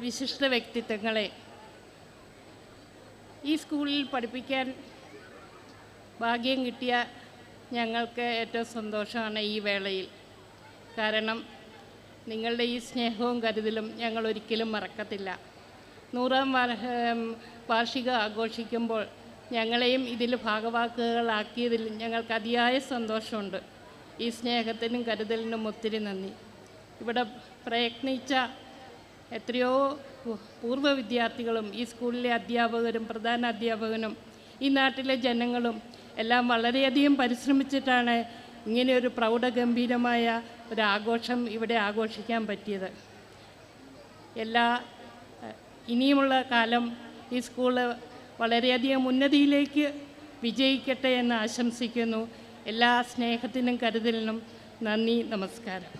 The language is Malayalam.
വിശിഷ്ട വ്യക്തിത്വങ്ങളെ ഈ സ്കൂളിൽ പഠിപ്പിക്കാൻ ഭാഗ്യം കിട്ടിയ ഞങ്ങൾക്ക് ഏറ്റവും സന്തോഷമാണ് ഈ വേളയിൽ. കാരണം നിങ്ങളുടെ ഈ സ്നേഹവും കരുതലും ഞങ്ങൾ ഒരിക്കലും മറക്കത്തില്ല. നൂറാം വാർ- വാർഷികം ആഘോഷിക്കുമ്പോൾ ഞങ്ങളെയും ഇതിൽ ഭാഗവാക്കുകളാക്കിയതിൽ ഞങ്ങൾക്ക് അതിയായ സന്തോഷമുണ്ട്. ഈ സ്നേഹത്തിനും കരുതലിനും ഒത്തിരി നന്ദി. ഇവിടെ പ്രയത്നിച്ച എത്രയോ പൂർവ വിദ്യാർത്ഥികളും ഈ സ്കൂളിലെ അധ്യാപകരും പ്രധാന അധ്യാപകനും ഈ നാട്ടിലെ ജനങ്ങളും എല്ലാം വളരെയധികം പരിശ്രമിച്ചിട്ടാണ് ഇങ്ങനെ ഒരു പ്രൗഢഗംഭീരമായ ഒരു ആഘോഷം ഇവിടെ ആഘോഷിക്കാൻ പറ്റിയത്. എല്ലാ ഇനിയുമുള്ള കാലം ഈ സ്കൂൾ വളരെയധികം ഉന്നതിയിലേക്ക് വിജയിക്കട്ടെ എന്ന് ആശംസിക്കുന്നു. എല്ലാ സ്നേഹത്തിനും കരുതലിനും നന്ദി നമസ്കാരം.